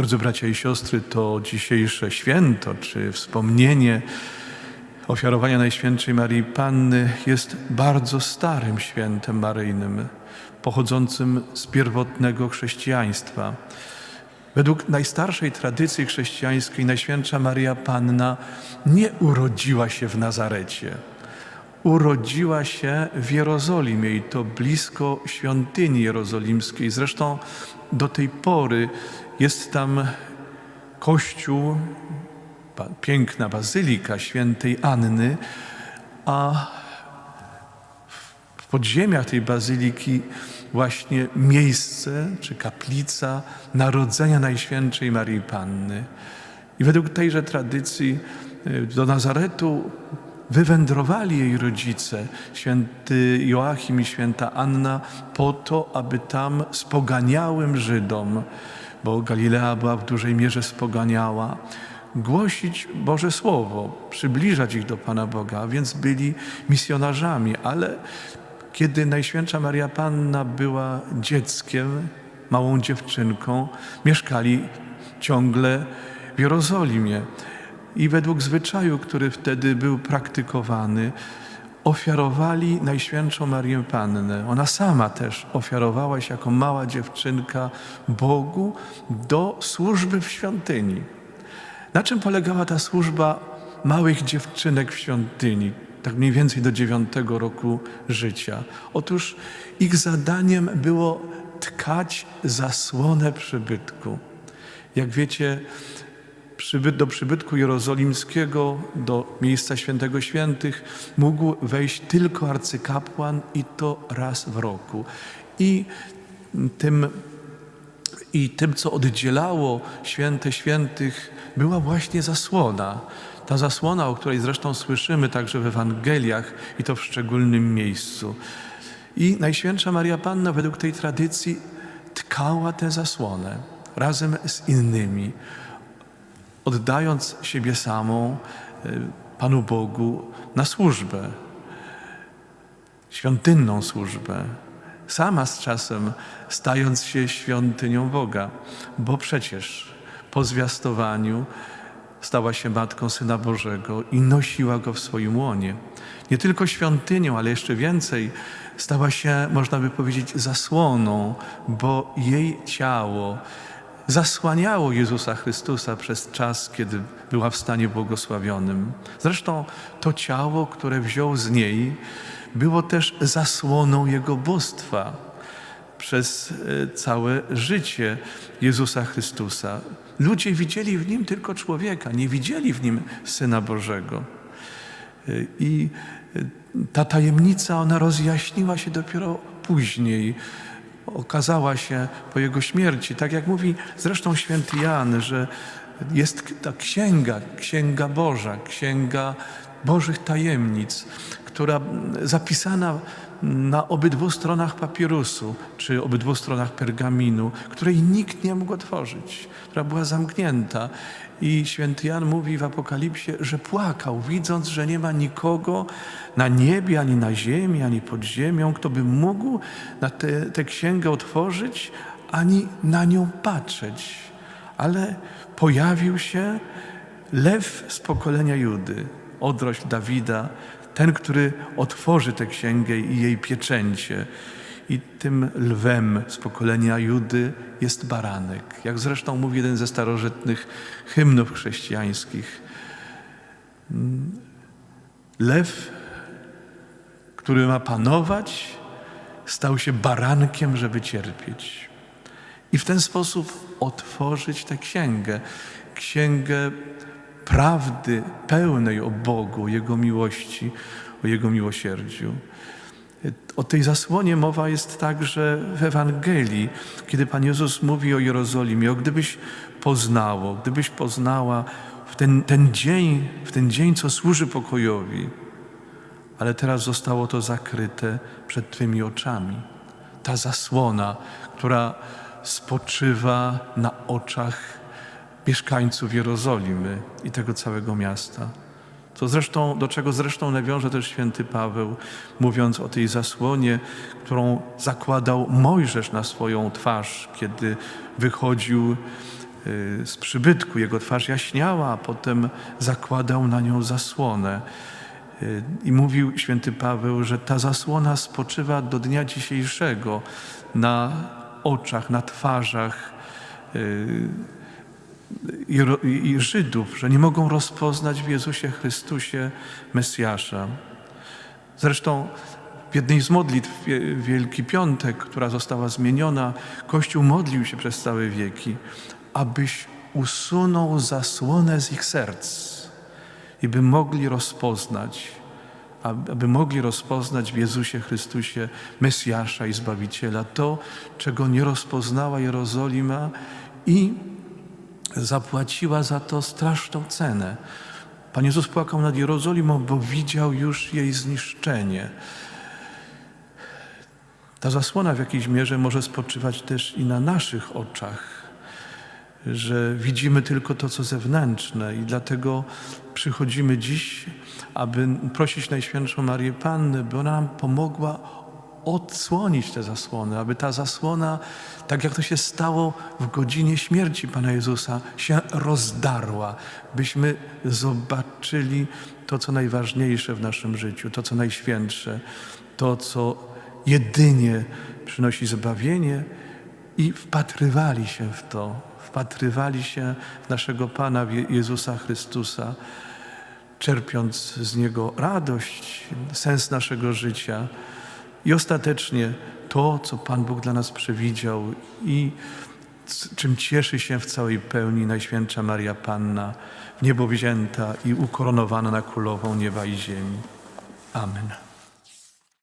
Drodzy bracia i siostry, to dzisiejsze święto, czy wspomnienie ofiarowania Najświętszej Marii Panny jest bardzo starym świętem maryjnym, pochodzącym z pierwotnego chrześcijaństwa. Według najstarszej tradycji chrześcijańskiej Najświętsza Maria Panna nie urodziła się w Nazarecie. Urodziła się w Jerozolimie i to blisko świątyni jerozolimskiej. Zresztą do tej pory jest tam kościół, piękna bazylika świętej Anny, a w podziemiach tej bazyliki właśnie miejsce czy kaplica narodzenia Najświętszej Marii Panny. I według tejże tradycji y, do Nazaretu wywędrowali jej rodzice, święty Joachim i święta Anna, po to, aby tam spoganiałym Żydom, bo Galilea była w dużej mierze spoganiała, głosić Boże Słowo, przybliżać ich do Pana Boga, więc byli misjonarzami, ale kiedy Najświętsza Maria Panna była dzieckiem, małą dziewczynką, mieszkali ciągle w Jerozolimie. I według zwyczaju, który wtedy był praktykowany, ofiarowali Najświętszą Marię Pannę. Ona sama też ofiarowała się jako mała dziewczynka Bogu do służby w świątyni. Na czym polegała ta służba małych dziewczynek w świątyni, tak mniej więcej do dziewiątego roku życia? Otóż ich zadaniem było tkać zasłonę przybytku. Jak wiecie, przybyt, do przybytku jerozolimskiego, do miejsca świętego świętych mógł wejść tylko arcykapłan i to raz w roku. I tym i tym, co oddzielało święte świętych, była właśnie zasłona. Ta zasłona, o której zresztą słyszymy także w Ewangeliach i to w szczególnym miejscu. I Najświętsza Maria Panna według tej tradycji tkała tę zasłonę razem z innymi, oddając siebie samą y, Panu Bogu na służbę, świątynną służbę, sama z czasem stając się świątynią Boga, bo przecież po zwiastowaniu stała się matką Syna Bożego i nosiła go w swoim łonie. Nie tylko świątynią, ale jeszcze więcej, stała się, można by powiedzieć, zasłoną, bo jej ciało zasłaniało Jezusa Chrystusa przez czas, kiedy była w stanie błogosławionym. Zresztą to ciało, które wziął z niej, było też zasłoną Jego bóstwa przez e, całe życie Jezusa Chrystusa. Ludzie widzieli w Nim tylko człowieka, nie widzieli w Nim Syna Bożego. E, I e, ta tajemnica, ona rozjaśniła się dopiero później. Okazała się po Jego śmierci. Tak jak mówi zresztą święty Jan, że jest ta księga, księga Boża, księga Bożych tajemnic, która zapisana na obydwu stronach papirusu, czy obydwu stronach pergaminu, której nikt nie mógł otworzyć, która była zamknięta. I święty Jan mówi w Apokalipsie, że płakał, widząc, że nie ma nikogo na niebie, ani na ziemi, ani pod ziemią, kto by mógł na tę księgę otworzyć, ani na nią patrzeć. Ale pojawił się lew z pokolenia Judy, odrość Dawida, ten, który otworzy tę księgę i jej pieczęcie. I tym lwem z pokolenia Judy jest baranek. Jak zresztą mówi jeden ze starożytnych hymnów chrześcijańskich. Lew, który ma panować, stał się barankiem, żeby cierpieć. I w ten sposób otworzyć tę księgę. Księgę prawdy pełnej o Bogu, o Jego miłości, o Jego miłosierdziu. O tej zasłonie mowa jest także w Ewangelii, kiedy Pan Jezus mówi o Jerozolimie, o gdybyś poznało, gdybyś poznała w ten, ten dzień, w ten dzień, co służy pokojowi, ale teraz zostało to zakryte przed Twymi oczami. Ta zasłona, która spoczywa na oczach mieszkańców Jerozolimy i tego całego miasta. To zresztą, do czego zresztą nawiąże też święty Paweł, mówiąc o tej zasłonie, którą zakładał Mojżesz na swoją twarz, kiedy wychodził y, z przybytku. Jego twarz jaśniała, a potem zakładał na nią zasłonę. Y, I mówił święty Paweł, że ta zasłona spoczywa do dnia dzisiejszego na oczach, na twarzach y, i, Żydów, że nie mogą rozpoznać w Jezusie Chrystusie Mesjasza. Zresztą w jednej z modlitw Wie- Wielki Piątek, która została zmieniona, Kościół modlił się przez całe wieki, abyś usunął zasłonę z ich serc i by mogli rozpoznać, aby mogli rozpoznać w Jezusie Chrystusie Mesjasza i Zbawiciela, to, czego nie rozpoznała Jerozolima i zapłaciła za to straszną cenę. Pan Jezus płakał nad Jerozolimą, bo widział już jej zniszczenie. Ta zasłona w jakiejś mierze może spoczywać też i na naszych oczach, że widzimy tylko to, co zewnętrzne, i dlatego przychodzimy dziś, aby prosić Najświętszą Marię Pannę, by ona nam pomogła odsłonić te zasłony, aby ta zasłona, tak jak to się stało w godzinie śmierci Pana Jezusa, się rozdarła, byśmy zobaczyli to, co najważniejsze w naszym życiu, to, co najświętsze, to, co jedynie przynosi zbawienie i wpatrywali się w to, wpatrywali się w naszego Pana Jezusa Chrystusa, czerpiąc z Niego radość, sens naszego życia i ostatecznie to, co Pan Bóg dla nas przewidział i czym cieszy się w całej pełni Najświętsza Maria Panna, w niebo wzięta i ukoronowana na królową nieba i ziemi. Amen.